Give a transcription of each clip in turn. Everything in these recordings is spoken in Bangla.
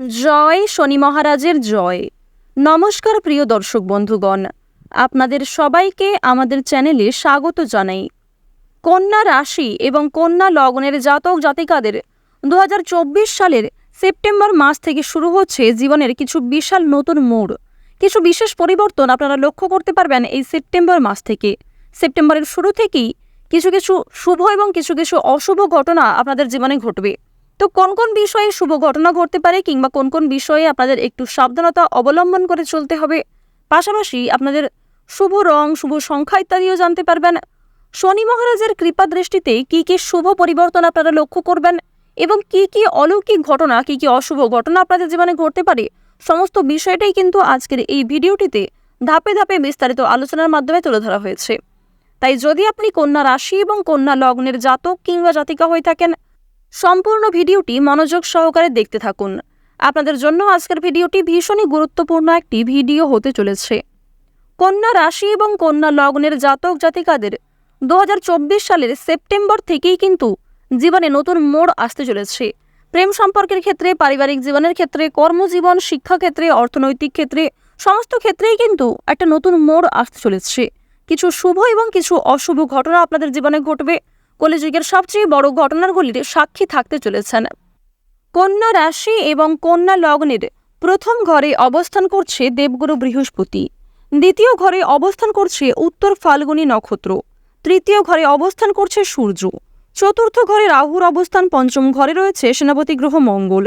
জয় শনি মহারাজের জয়। নমস্কার প্রিয় দর্শক বন্ধুগণ, আপনাদের সবাইকে আমাদের চ্যানেলে স্বাগত জানাই। কন্যা রাশি এবং কন্যা লগ্নের জাতক জাতিকাদের দু হাজার চব্বিশ সালের সেপ্টেম্বর মাস থেকে শুরু হচ্ছে জীবনের কিছু বিশাল নতুন মোড়। কিছু বিশেষ পরিবর্তন আপনারা লক্ষ্য করতে পারবেন এই সেপ্টেম্বর মাস থেকে। সেপ্টেম্বরের শুরু থেকেই কিছু কিছু শুভ এবং কিছু কিছু অশুভ ঘটনা আপনাদের জীবনে ঘটবে। তো কোন কোন বিষয়ে শুভ ঘটনা ঘটতে পারে কিংবা কোন কোন বিষয়ে আপনাদের একটু সাবধানতা অবলম্বন করে চলতে হবে? পাশাপাশি আপনাদের শুভ রং, শুভ সংখ্যা ইত্যাদিও জানতে পারবেন। শনি মহারাজের কৃপা দৃষ্টিতে কি কি শুভ পরিবর্তন আপনারা লক্ষ্য করবেন এবং কি কি অলৌকিক ঘটনা, কি কি অশুভ ঘটনা আপনাদের জীবনে ঘটতে পারে, সমস্ত বিষয়টাই কিন্তু আজকের এই ভিডিওটিতে ধাপে ধাপে বিস্তারিত আলোচনার মাধ্যমে তুলে ধরা হয়েছে। তাই যদি আপনি কন্যা রাশি এবং কন্যা লগ্নের জাতক কিংবা জাতিকা হয়ে থাকেন সম্পূর্ণ ভিডিওটি মনোযোগ সহকারে দেখতে থাকুন। আপনাদের জন্য আজকের ভিডিওটি ভীষণই গুরুত্বপূর্ণ একটি ভিডিও হতে চলেছে। কন্যা রাশি এবং কন্যা লগ্নের জাতক জাতিকাদের দু হাজার চব্বিশ সালের সেপ্টেম্বর থেকেই কিন্তু জীবনে নতুন মোড় আসতে চলেছে। প্রেম সম্পর্কের ক্ষেত্রে, পারিবারিক জীবনের ক্ষেত্রে, কর্মজীবন শিক্ষাক্ষেত্রে অর্থনৈতিক ক্ষেত্রে, সমস্ত ক্ষেত্রেই কিন্তু একটা নতুন মোড় আসতে চলেছে। কিছু শুভ এবং কিছু অশুভ ঘটনা আপনাদের জীবনে ঘটবে। কলিযুগের সবচেয়ে বড় ঘটনাগুলির সাক্ষী থাকতে চলেছেন। কন্যা রাশি এবং কন্যা লগ্নের প্রথম ঘরে অবস্থান করছে দেবগুরু বৃহস্পতি। দ্বিতীয় ঘরে অবস্থান করছে উত্তর ফাল্গুনী নক্ষত্র। তৃতীয় ঘরে অবস্থান করছে সূর্য। চতুর্থ ঘরে রাহুর অবস্থান পঞ্চম ঘরে রয়েছে সেনাপতি গ্রহ মঙ্গল।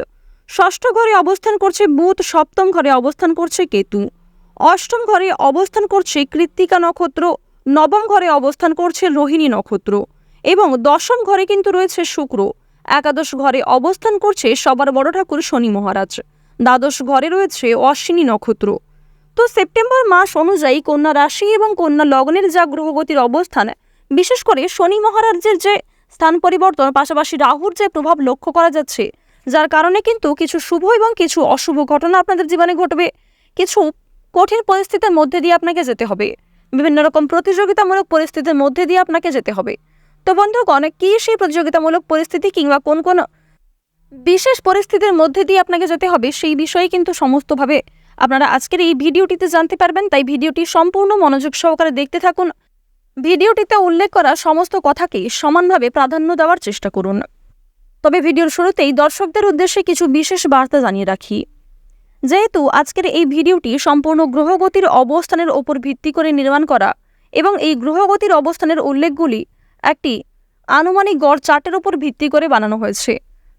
ষষ্ঠ ঘরে অবস্থান করছে বুধ, সপ্তম ঘরে অবস্থান করছে কেতু। অষ্টম ঘরে অবস্থান করছে কৃত্তিকা নক্ষত্র। নবম ঘরে অবস্থান করছে রোহিণী নক্ষত্র। এবং দশম ঘরে কিন্তু রয়েছে শুক্র। একাদশ ঘরে অবস্থান করছে সবার বড় ঠাকুর শনি মহারাজ। দ্বাদশ ঘরে রয়েছে অশ্বিনী নক্ষত্র। তো সেপ্টেম্বর মাস অনুযায়ী কন্যা রাশি এবং কন্যা লগ্নের যা গ্রহগতির অবস্থান, বিশেষ করে শনি মহারাজের যে স্থান পরিবর্তন, পাশাপাশি রাহুর যে প্রভাব লক্ষ্য করা যাচ্ছে, যার কারণে কিন্তু কিছু শুভ এবং কিছু অশুভ ঘটনা আপনাদের জীবনে ঘটবে। কিছু কঠিন পরিস্থিতির মধ্যে দিয়ে আপনাকে যেতে হবে। বিভিন্ন রকম প্রতিযোগিতামূলক পরিস্থিতির মধ্যে দিয়ে আপনাকে যেতে হবে। তো বন্ধুগণ কি সেই প্রতিযোগিতামূলক পরিস্থিতি কিংবা কোন কোন বিশেষ পরিস্থিতির মধ্যে দিয়ে আপনাকে যেতে হবে, সেই বিষয়ে কিন্তু সমস্তভাবে আপনারা আজকের এই ভিডিওটিতে জানতে পারবেন। তাই ভিডিওটি সম্পূর্ণ মনোযোগ সহকারে দেখতে থাকুন। ভিডিওটিতে উল্লেখ করা সমস্ত কথাকেই সমানভাবে প্রাধান্য দেওয়ার চেষ্টা করুন। তবে ভিডিওর শুরুতেই দর্শকদের উদ্দেশ্যে কিছু বিশেষ বার্তা জানিয়ে রাখি। যেহেতু আজকের এই ভিডিওটি সম্পূর্ণ গ্রহগতির অবস্থানের ওপর ভিত্তি করে নির্মাণ করা এবং এই গ্রহগতির অবস্থানের উল্লেখগুলি একটি আনুমানিক গড় চার্টের উপর ভিত্তি করে বানানো হয়েছে।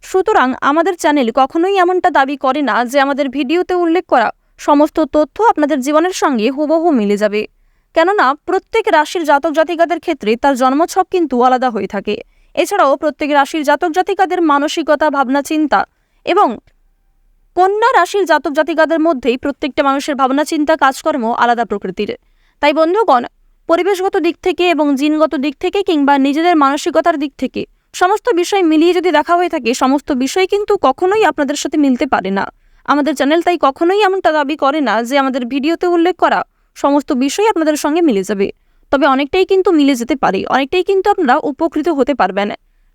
সুতরাং আমাদের চ্যানেল কখনোই এমনটা দাবি করে না যে আমাদের ভিডিওতে উল্লেখ করা সমস্ত তথ্য আপনাদের জীবনের সঙ্গে হুবহু মিলে যাবে। কেননা প্রত্যেক রাশির জাতক জাতিকাদের ক্ষেত্রে তার জন্মছক কিন্তু আলাদা হয়ে থাকে। এছাড়াও প্রত্যেক রাশির জাতক জাতিকাদের মানসিকতা, ভাবনা, চিন্তা এবং কন্যা রাশির জাতক জাতিকাদের মধ্যেই প্রত্যেকটা মানুষের ভাবনা, চিন্তা, কাজকর্ম আলাদা প্রকৃতির। তাই বন্ধুগণ পরিবেশগত দিক থেকে এবং জিনগত দিক থেকে কিংবা নিজেদের মানসিকতার দিক থেকে। সমস্ত বিষয় মিলিয়ে যদি দেখা হয়ে থাকে, সমস্ত বিষয় কিন্তু কখনোই আপনাদের সাথে মিলতে পারে না। আমাদের চ্যানেল তাই কখনোই এমনটা দাবি করে না যে আমাদের ভিডিওতে উল্লেখ করা সমস্ত বিষয় আপনাদের সঙ্গে মিলে যাবে। তবে অনেকটাই কিন্তু মিলে যেতে পারে, অনেকটাই কিন্তু আপনারা উপকৃত হতে পারবেন।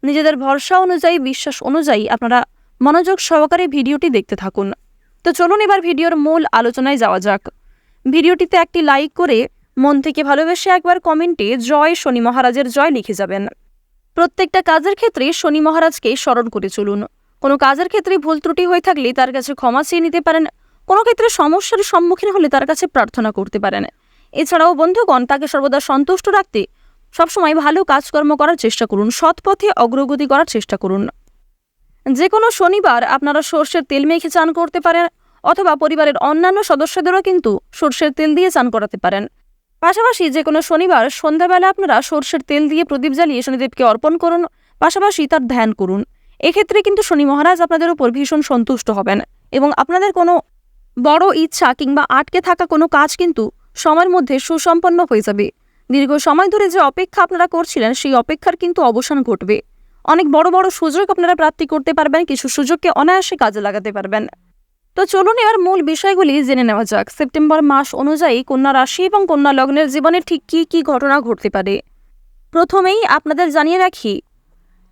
নিজেদের ভরসা অনুযায়ী, বিশ্বাস অনুযায়ী আপনারা মনোযোগ সহকারে ভিডিওটি দেখতে থাকুন। তো চলুন এবার ভিডিওর মূল আলোচনায় যাওয়া যাক। ভিডিওটিতে একটি লাইক করে মন থেকে ভালোবেসে একবার কমেন্টে জয় শনি মহারাজের জয় লিখে যাবেন। প্রত্যেকটা কাজের ক্ষেত্রে শনি মহারাজকে স্মরণ করে চলুন। কোনো কাজের ক্ষেত্রে ভুল ত্রুটি হয়ে থাকলে তার কাছে ক্ষমা চেয়ে নিতে পারেন, কোনো ক্ষেত্রে সমস্যার সম্মুখীন হলে তার কাছে প্রার্থনা করতে পারেন। এছাড়াও বন্ধুগণ, তাকে সর্বদা সন্তুষ্ট রাখতে সবসময় ভালো কাজকর্ম করার চেষ্টা করুন, সৎ পথে অগ্রগতি করার চেষ্টা করুন। যে কোনো শনিবার আপনারা সর্ষের তেল মেখে চান করতে পারেন, অথবা পরিবারের অন্যান্য সদস্যদেরও কিন্তু সর্ষের তেল দিয়ে চান করাতে পারেন। পাশাপাশি যে কোনো শনিবার সন্ধ্যাবেলা আপনারা সর্ষের তেল দিয়ে প্রদীপ জ্বালিয়ে শনিদেবকে অর্পণ করুন, পাশাপাশি তার ধ্যান করুন। এক্ষেত্রে কিন্তু শনি মহারাজ আপনাদের উপর ভীষণ সন্তুষ্ট হবেন এবং আপনাদের কোনো বড় ইচ্ছা কিংবা আটকে থাকা কোনো কাজ কিন্তু সময়ের মধ্যে সুসম্পন্ন হয়ে যাবে। দীর্ঘ সময় ধরে যে অপেক্ষা আপনারা করছিলেন, সেই অপেক্ষার কিন্তু অবসান ঘটবে। অনেক বড় বড় সুযোগ আপনারা প্রাপ্তি করতে পারবেন, কিছু সুযোগকে অনায়াসে কাজে লাগাতে পারবেন। তো চলুন এবার মূল বিষয়গুলি জেনে নেওয়া যাক। সেপ্টেম্বর মাস অনুযায়ী কন্যা রাশি এবং কন্যা লগ্নের জীবনে ঠিক কী কী ঘটনা ঘটতে পারে? প্রথমেই আপনাদের জানিয়ে রাখি,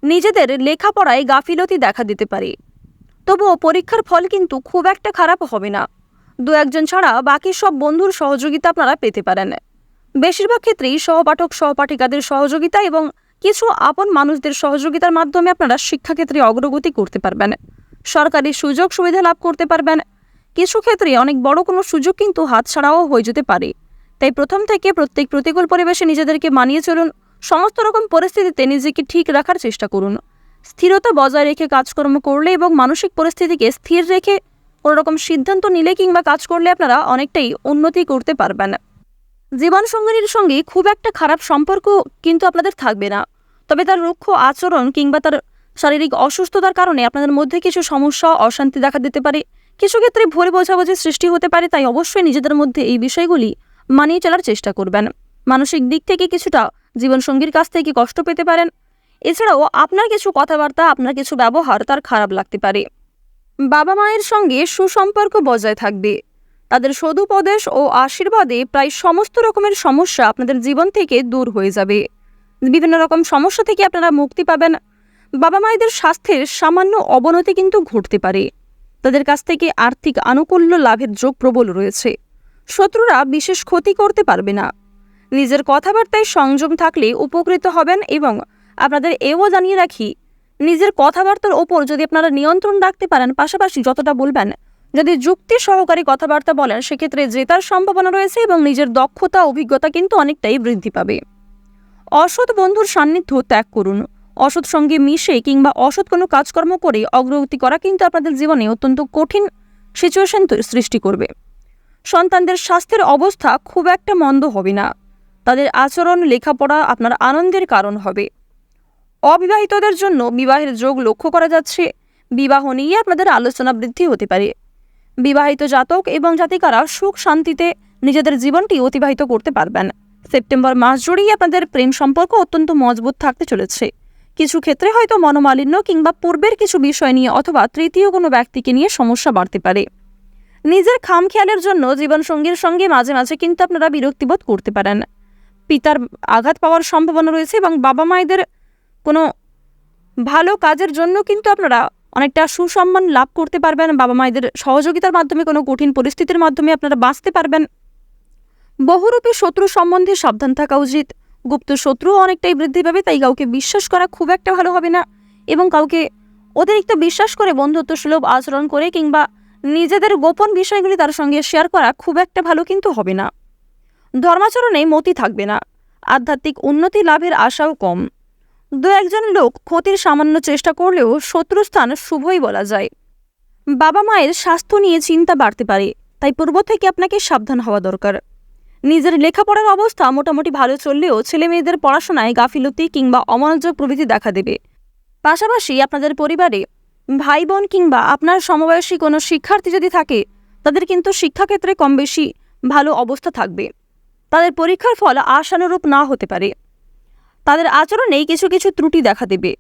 নিজেদের লেখাপড়ায় গাফিলতি দেখা দিতে পারে। তবুও পরীক্ষার ফল কিন্তু খুব একটা খারাপ হবে না। দু একজন ছাড়া বাকি সব বন্ধুর সহযোগিতা আপনারা পেতে পারেন। বেশিরভাগ ক্ষেত্রেই সহপাঠক, সহপাঠিকাদের সহযোগিতা এবং কিছু আপন মানুষদের সহযোগিতার মাধ্যমে আপনারা শিক্ষাক্ষেত্রে অগ্রগতি করতে পারবেন। সরকারি সুযোগ সুবিধা লাভ করতে পারবেন। কিছু ক্ষেত্রে অনেক বড় কোনো সুযোগ কিন্তু হাতছাড়াও হয়ে যেতে পারে। তাই প্রথম থেকে প্রত্যেক প্রতিকূল পরিবেশে নিজেদেরকে মানিয়ে চলুন। সমস্ত রকম পরিস্থিতিতে নিজেকে ঠিক রাখার চেষ্টা করুন। স্থিরতা বজায় রেখে কাজকর্ম করলে এবং মানসিক পরিস্থিতিকে স্থির রেখে কোনো রকম সিদ্ধান্ত নিলে কিংবা কাজ করলে আপনারা অনেকটাই উন্নতি করতে পারবেন। জীবনসঙ্গিনীর সঙ্গে খুব একটা খারাপ সম্পর্ক কিন্তু আপনাদের থাকবে না। তবে তার রুক্ষ আচরণ কিংবা তার শারীরিক অসুস্থতার কারণে আপনাদের মধ্যে কিছু সমস্যা, অশান্তি দেখা দিতে পারে। কিছু ক্ষেত্রে ভুল বোঝাবুঝির সৃষ্টি হতে পারে, তাই অবশ্যই নিজেদের মধ্যে এই বিষয়গুলি মানিয়ে চলার চেষ্টা করবেন। মানসিক দিক থেকে কিছুটা জীবনসঙ্গীর কাছ থেকে কষ্ট পেতে পারেন। এছাড়াও আপনার কিছু কথাবার্তা, আপনার কিছু ব্যবহার তার খারাপ লাগতে পারে। বাবা মায়ের সঙ্গে সুসম্পর্ক বজায় থাকবে। তাদের সদুপদেশ ও আশীর্বাদে প্রায় সমস্ত রকমের সমস্যা আপনাদের জীবন থেকে দূর হয়ে যাবে। বিভিন্ন রকম সমস্যা থেকে আপনারা মুক্তি পাবেন। বাবা মায়েদের স্বাস্থ্যের সামান্য অবনতি কিন্তু ঘটতে পারে। তাদের কাছ থেকে আর্থিক আনুকূল্য লাভের যোগ প্রবল রয়েছে। শত্রুরা বিশেষ ক্ষতি করতে পারবে না। নিজের কথাবার্তায় সংযম থাকলে উপকৃত হবেন এবং আপনাদের এও জানিয়ে রাখি, নিজের কথাবার্তার ওপর যদি আপনারা নিয়ন্ত্রণ রাখতে পারেন, পাশাপাশি যতটা বলবেন, যদি যুক্তি সহকারে কথাবার্তা বলেন, সেক্ষেত্রে জেতার সম্ভাবনা রয়েছে এবং নিজের দক্ষতা, অভিজ্ঞতা কিন্তু অনেকটাই বৃদ্ধি পাবে। অসৎ বন্ধুর সান্নিধ্য ত্যাগ করুন। অসৎ সঙ্গে মিশে কিংবা অসৎ কোনো কাজকর্ম করে অগ্রগতি করা কিন্তু আপনাদের জীবনে অত্যন্ত কঠিন সিচুয়েশন সৃষ্টি করবে। সন্তানদের স্বাস্থ্যের অবস্থা খুব একটা মন্দ হবে না। তাদের আচরণ, লেখাপড়া আপনার আনন্দের কারণ হবে। অবিবাহিতদের জন্য বিবাহের যোগ লক্ষ্য করা যাচ্ছে। বিবাহ নিয়ে আপনাদের আলোচনা বৃদ্ধি হতে পারে। বিবাহিত জাতক এবং জাতিকারা সুখ শান্তিতে নিজেদের জীবনটি অতিবাহিত করতে পারবেন। সেপ্টেম্বর মাস জুড়েই আপনাদের প্রেম সম্পর্ক অত্যন্ত মজবুত থাকতে চলেছে। কিছু ক্ষেত্রে হয়তো মনোমালিন্য কিংবা পূর্বের কিছু বিষয় নিয়ে অথবা তৃতীয় কোনো ব্যক্তিকে নিয়ে সমস্যা বাড়তে পারে। নিজের খামখেয়ালের জন্য জীবনসঙ্গীর সঙ্গে মাঝে মাঝে কিন্তু আপনারা বিরক্তিবোধ করতে পারেন। পিতার আঘাত পাওয়ার সম্ভাবনা রয়েছে এবং বাবা মায়েদের কোনো ভালো কাজের জন্য কিন্তু আপনারা অনেকটা সুসম্মান লাভ করতে পারবেন। বাবা মায়েদের সহযোগিতার মাধ্যমে কোনো কঠিন পরিস্থিতির মাধ্যমে আপনারা বাঁচতে পারবেন। বহুরূপী শত্রু সম্বন্ধে সাবধান থাকা উচিত। গুপ্ত শত্রুও অনেকটাই বৃদ্ধি পাবে, তাই কাউকে বিশ্বাস করা খুব একটা ভালো হবে না। এবং কাউকে অতিরিক্ত বিশ্বাস করে বন্ধুত্ব সুলভ আচরণ করে কিংবা নিজেদের গোপন বিষয়গুলি তার সঙ্গে শেয়ার করা খুব একটা ভালো কিন্তু হবে না। ধর্মাচরণে মতি থাকবে না। আধ্যাত্মিক উন্নতি লাভের আশাও কম। দু একজন লোক ক্ষতির সামান্য চেষ্টা করলেও শত্রুস্থান শুভই বলা যায়। বাবা মায়ের স্বাস্থ্য নিয়ে চিন্তা বাড়তে পারে, তাই পূর্ব থেকে আপনাকে সাবধান হওয়া দরকার। নিজের লেখাপড়ার অবস্থা মোটামুটি ভালো চললেও ছেলে মেয়েদের পড়াশোনায় গাফিলতি কিংবা অমনোযোগ প্রভৃতি দেখা দেবে। পাশাপাশি আপনাদের পরিবারে ভাই বোন কিংবা আপনার সমবয়সী কোনো শিক্ষার্থী যদি থাকে, তাদের কিন্তু শিক্ষাক্ষেত্রে কম বেশি ভালো অবস্থা থাকবে। তাদের পরীক্ষার ফল আশানুরূপ না হতে পারে। তাদের আচরণেই কিছু কিছু ত্রুটি দেখা দেবে।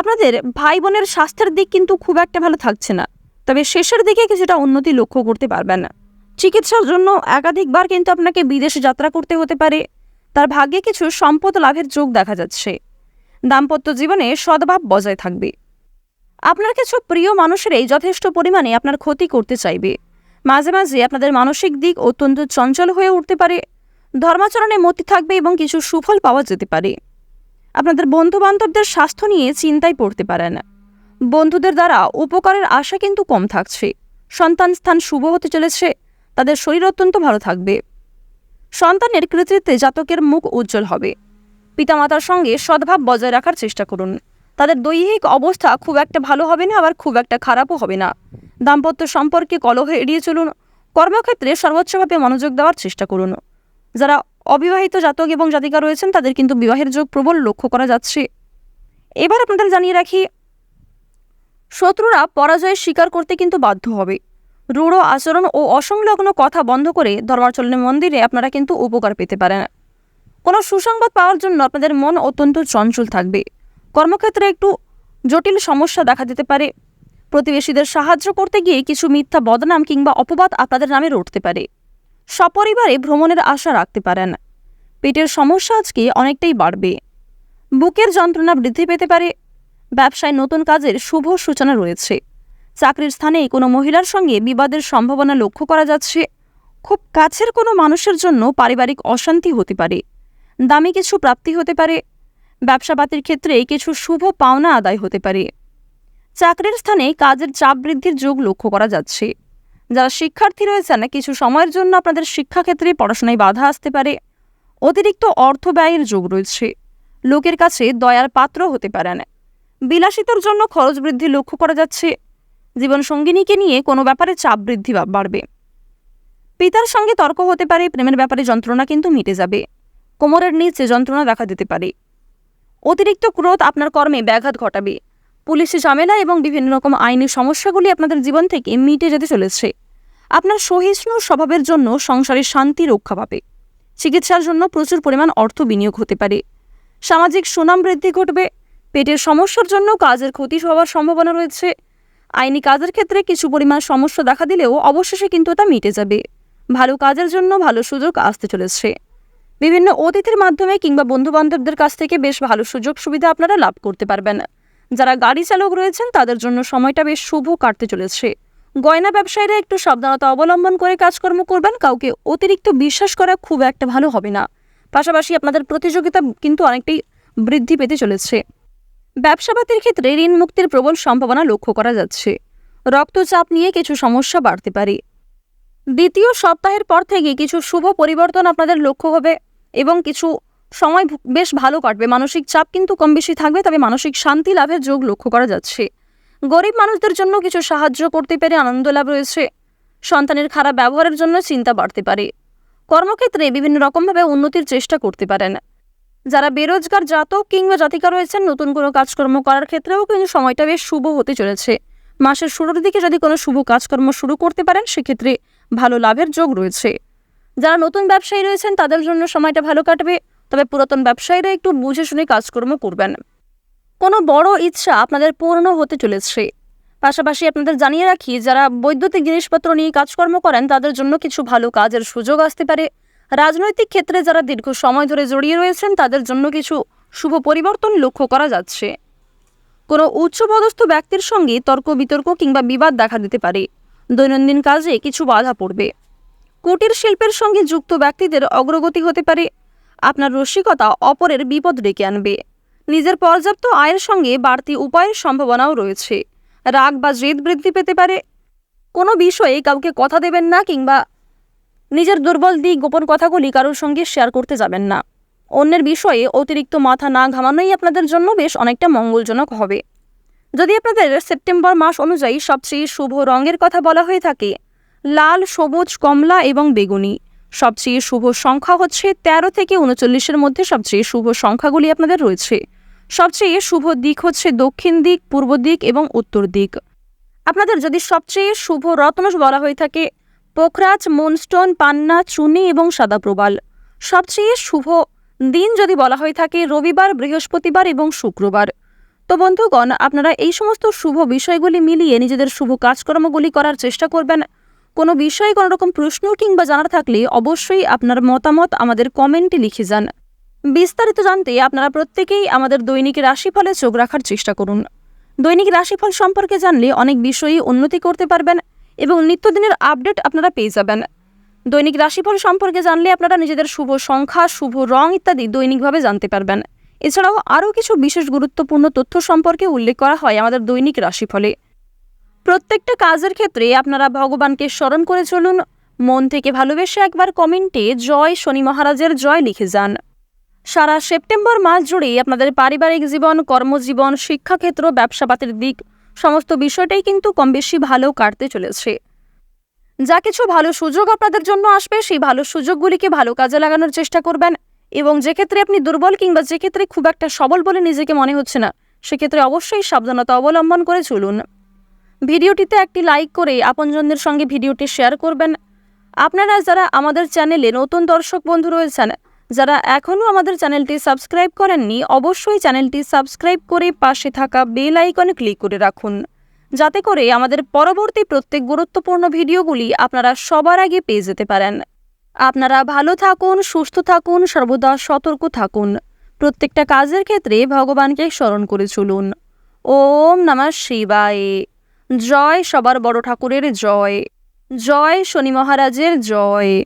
আপনাদের ভাই বোনের স্বাস্থ্যের দিক কিন্তু খুব একটা ভালো থাকছে না, তবে শেষের দিকে কিছুটা উন্নতি লক্ষ্য করতে পারবেন। না চিকিৎসার জন্য একাধিকবার কিন্তু আপনাকে বিদেশে যাত্রা করতে হতে পারে। তার ভাগ্যে কিছু সম্পদ লাভের যোগ দেখা যাচ্ছে। দাম্পত্য জীবনে সদ্ভাব বজায় থাকবে। আপনার কিছু প্রিয় মানুষেরাই যথেষ্ট পরিমাণে আপনার ক্ষতি করতে চাইবে। মাঝে মাঝে আপনাদের মানসিক দিক অত্যন্ত চঞ্চল হয়ে উঠতে পারে। ধর্মাচরণে মতি থাকবে এবং কিছু সুফল পাওয়া যেতে পারে। আপনাদের বন্ধু বান্ধবদের স্বাস্থ্য নিয়ে চিন্তায় পড়তে পারেন। বন্ধুদের দ্বারা উপকারের আশা কিন্তু কম থাকছে। সন্তান স্থান শুভ হতে চলেছে। তাদের শরীর অত্যন্ত ভালো থাকবে। সন্তানের কৃতিত্বে জাতকের মুখ উজ্জ্বল হবে। পিতামাতার সঙ্গে সদ্ভাব বজায় রাখার চেষ্টা করুন। তাদের দৈহিক অবস্থা খুব একটা ভালো হবে না, আবার খুব একটা খারাপও হবে না। দাম্পত্য সম্পর্কে কলহ এড়িয়ে চলুন। কর্মক্ষেত্রে সর্বোচ্চভাবে মনোযোগ দেওয়ার চেষ্টা করুন। যারা অবিবাহিত জাতক এবং জাতিকা রয়েছেন, তাদের কিন্তু বিবাহের যোগ প্রবল লক্ষ্য করা যাচ্ছে। এবার আপনাদের জানিয়ে রাখি, শত্রুরা পরাজয় স্বীকার করতে কিন্তু বাধ্য হবে। রূঢ় আচরণ ও অসংলগ্ন কথা বন্ধ করে ধর্মাচরণের মন্দিরে আপনারা কিন্তু উপকার পেতে পারেন। কোনো সুসংবাদ পাওয়ার জন্য আপনাদের মন অত্যন্ত চঞ্চল থাকবে। কর্মক্ষেত্রে একটু জটিল সমস্যা দেখা দিতে পারে। প্রতিবেশীদের সাহায্য করতে গিয়ে কিছু মিথ্যা বদনাম কিংবা অপবাদ আপনাদের নামে উঠতে পারে। সপরিবারে ভ্রমণের আশা রাখতে পারেন। পেটের সমস্যা আজকে অনেকটাই বাড়বে। বুকের যন্ত্রণা বৃদ্ধি পেতে পারে। ব্যবসায় নতুন কাজের শুভ সূচনা রয়েছে। চাকরির স্থানে কোনো মহিলার সঙ্গে বিবাদের সম্ভাবনা লক্ষ্য করা যাচ্ছে। খুব কাছের কোনো মানুষের জন্য পারিবারিক অশান্তি হতে পারে, দামি কিছু প্রাপ্তি হতে পারে ব্যবসাপাতির ক্ষেত্রে কিছু শুভ পাওনা আদায় হতে পারে। চাকরির স্থানে কাজের চাপ বৃদ্ধির যোগ লক্ষ্য করা যাচ্ছে। যারা শিক্ষার্থী রয়েছেন, কিছু সময়ের জন্য আপনাদের শিক্ষাক্ষেত্রে পড়াশোনায় বাধা আসতে পারে। অতিরিক্ত অর্থ ব্যয়ের যোগ রয়েছে। লোকের কাছে দয়ার পাত্র হতে পারেন। বিলাসিতার জন্য খরচ বৃদ্ধি লক্ষ্য করা যাচ্ছে। জীবনসঙ্গিনীকে নিয়ে কোনো ব্যাপারে চাপ বৃদ্ধি বাড়বে। পিতার সঙ্গে তর্ক হতে পারে, প্রেমের ব্যাপারে যন্ত্রণা কিন্তু মিটে যাবে। কোমরের নিচে যন্ত্রণা দেখা দিতে পারে। অতিরিক্ত ক্রোধ আপনার কর্মে ব্যাঘাত ঘটাবে। পুলিশি ঝামেলা এবং বিভিন্ন রকম আইনি সমস্যাগুলি আপনাদের জীবন থেকে মিটে যেতে চলেছে। আপনার সহিষ্ণু স্বভাবের জন্য সংসারে শান্তি রক্ষা পাবে। চিকিৎসার জন্য প্রচুর পরিমাণ অর্থ বিনিয়োগ হতে পারে। সামাজিক সুনাম বৃদ্ধি ঘটবে। পেটের সমস্যার জন্য কাজের ক্ষতি হওয়ার সম্ভাবনা রয়েছে। আইনি কাজের ক্ষেত্রে কিছু পরিমাণ সমস্যা দেখা দিলেও অবশেষে কিন্তু তা মিটে যাবে। ভালো কাজের জন্য ভালো সুযোগ আসতে চলেছে। বিভিন্ন অতিথির মাধ্যমে কিংবা বন্ধুবান্ধবদের কাছ থেকে বেশ ভালো সুযোগ সুবিধা আপনারা লাভ করতে পারবেন। যারা গাড়ি চালক রয়েছেন, তাদের জন্য সময়টা বেশ শুভ কাটতে চলেছে। গয়না ব্যবসায়ীরা একটু সাবধানতা অবলম্বন করে কাজকর্ম করবেন, কাউকে অতিরিক্ত বিশ্বাস করা খুব একটা ভালো হবে না। পাশাপাশি আপনাদের প্রতিযোগিতা কিন্তু অনেকটাই বৃদ্ধি পেতে চলেছে। ব্যবসাপাতির ক্ষেত্রে ঋণ মুক্তির প্রবল সম্ভাবনা লক্ষ্য করা যাচ্ছে। রক্তচাপ নিয়ে কিছু সমস্যা বাড়তে পারে। দ্বিতীয় সপ্তাহের পর থেকে কিছু শুভ পরিবর্তন আপনাদের লক্ষ্য হবে এবং কিছু সময় বেশ ভালো কাটবে। মানসিক চাপ কিন্তু কম বেশি থাকবে, তবে মানসিক শান্তি লাভের যোগ লক্ষ্য করা যাচ্ছে। গরিব মানুষদের জন্য কিছু সাহায্য করতে পেরে আনন্দ লাভ রয়েছে। সন্তানের খারাপ ব্যবহারের জন্য চিন্তা বাড়তে পারে। কর্মক্ষেত্রে বিভিন্ন রকমভাবে উন্নতির চেষ্টা করতে পারেন। যারা বেরোজগার, জাতক কিংবা জাতিকা রয়েছেন, নতুন কোনো কাজকর্ম করার ক্ষেত্রেও কিন্তু সময়টা বেশ শুভ হতে চলেছে। মাসের শুরুর দিকে যদি কোনো শুভ কাজকর্ম শুরু করতে পারেন, সেক্ষেত্রে ভালো লাভের যোগ রয়েছে। যারা নতুন ব্যবসায়ী রয়েছেন, তাদের জন্য সময়টা ভালো কাটবে। তবে পুরাতন ব্যবসায়ীরা একটু বুঝে শুনে কাজকর্ম করবেন। কোনো বড় ইচ্ছা আপনাদের পূর্ণ হতে চলেছে। পাশাপাশি আপনাদের জানিয়ে রাখি, যারা বৈদ্যুতিক জিনিসপত্র নিয়ে কাজকর্ম করেন, তাদের জন্য কিছু ভালো কাজের সুযোগ আসতে পারে। রাজনৈতিক ক্ষেত্রে যারা দীর্ঘ সময় ধরে জড়িয়ে রয়েছেন, তাদের জন্য কিছু শুভ পরিবর্তন লক্ষ্য করা যাচ্ছে। কোনো উচ্চপদস্থ ব্যক্তির সঙ্গে তর্ক বিতর্ক কিংবা বিবাদ দেখা দিতে পারে। দৈনন্দিন কাজে কিছু বাধা পড়বে। কুটির শিল্পের সঙ্গে যুক্ত ব্যক্তিদের অগ্রগতি হতে পারে। আপনার রসিকতা অপরের বিপদ ডেকে আনবে। নিজের পর্যাপ্ত আয়ের সঙ্গে বাড়তি উপায়ের সম্ভাবনাও রয়েছে। রাগ বা জেদ বৃদ্ধি পেতে পারে। কোনো বিষয়ে কাউকে কথা দেবেন না কিংবা নিজের দুর্বল দিক গোপন কথাগুলি কারোর সঙ্গে শেয়ার করতে যাবেন না। অন্যের বিষয়ে অতিরিক্ত মাথা না ঘামানোই আপনাদের জন্য বেশ অনেকটা মঙ্গলজনক হবে। যদি আপনাদের সেপ্টেম্বর মাস অনুযায়ী সবচেয়ে শুভ রঙের কথা বলা হয়ে থাকে, লাল, সবুজ, কমলা এবং বেগুনি, সবচেয়ে শুভ সংখ্যা হচ্ছে তেরো থেকে উনচল্লিশের মধ্যে সবচেয়ে শুভ সংখ্যাগুলি আপনাদের রয়েছে। সবচেয়ে শুভ দিক হচ্ছে দক্ষিণ দিক, পূর্ব দিক এবং উত্তর দিক। আপনাদের যদি সবচেয়ে শুভ রত্ন বলা হয়ে থাকে পোখরাজ, মুনস্টোন, পান্না, চুনি এবং সাদা প্রবাল সবচেয়ে শুভ দিন যদি বলা হয়ে থাকে, রবিবার, বৃহস্পতিবার এবং শুক্রবার। তো বন্ধুগণ, আপনারা এই সমস্ত শুভ বিষয়গুলি মিলিয়ে নিজেদের শুভ কাজকর্মগুলি করার চেষ্টা করবেন। কোনো বিষয়ে কোনো রকম প্রশ্ন কিংবা জানার থাকলে অবশ্যই আপনার মতামত আমাদের কমেন্টে লিখে যান। বিস্তারিত জানতে আপনারা প্রত্যেকেই আমাদের দৈনিক রাশিফলে চোখ রাখার চেষ্টা করুন। দৈনিক রাশিফল সম্পর্কে জানলে অনেক বিষয়ই উন্নতি করতে পারবেন। এবং নিত্যদিনের আপডেট আপনারা পেয়ে যাবেন। দৈনিক রাশিফল সম্পর্কে জানলে আপনারা নিজেদের শুভ সংখ্যা, শুভ রং ইত্যাদি দৈনিকভাবে জানতে পারবেন। এছাড়াও আরও কিছু বিশেষ গুরুত্বপূর্ণ তথ্য সম্পর্কে উল্লেখ করা হয় আমাদের দৈনিক রাশিফলে। প্রত্যেকটা কাজের ক্ষেত্রে আপনারা ভগবানকে স্মরণ করে চলুন। মন থেকে ভালোবেসে একবার কমেন্টে জয় শনি মহারাজের জয় লিখে যান। সারা সেপ্টেম্বর মাস জুড়েই আপনাদের পারিবারিক জীবন, কর্মজীবন, শিক্ষাক্ষেত্র ব্যবসাপাতির দিক সমস্ত বিষয়টাই কিন্তু কম বেশি ভালো কাটতে চলেছে। যা কিছু ভালো সুযোগ আপনাদের জন্য আসবে, সেই ভালো সুযোগগুলিকে ভালো কাজে লাগানোর চেষ্টা করবেন এবং যে ক্ষেত্রে আপনি দুর্বল কিংবা যে ক্ষেত্রে খুব একটা সবল বলে নিজেকে মনে হচ্ছে না, সেক্ষেত্রে অবশ্যই সাবধানতা অবলম্বন করে চলুন। ভিডিওটিতে একটি লাইক করে আপনজনদের সঙ্গে ভিডিওটি শেয়ার করবেন। আপনারা যারা আমাদের চ্যানেলে নতুন দর্শক বন্ধু রয়েছেন যারা এখনও আমাদের চ্যানেলটি সাবস্ক্রাইব করেননি, অবশ্যই চ্যানেলটি সাবস্ক্রাইব করে পাশে থাকা বেল আইকনে ক্লিক করে রাখুন। যাতে করে আমাদের পরবর্তী প্রত্যেক গুরুত্বপূর্ণ ভিডিওগুলি আপনারা সবার আগে পেয়ে যেতে পারেন। আপনারা ভালো থাকুন, সুস্থ থাকুন, সর্বদা সতর্ক থাকুন। প্রত্যেকটা কাজের ক্ষেত্রে ভগবানকে স্মরণ করে চলুন। ওম নমঃ শিবায়। জয় সবার বড় ঠাকুরের জয়। জয় শনি মহারাজের জয়।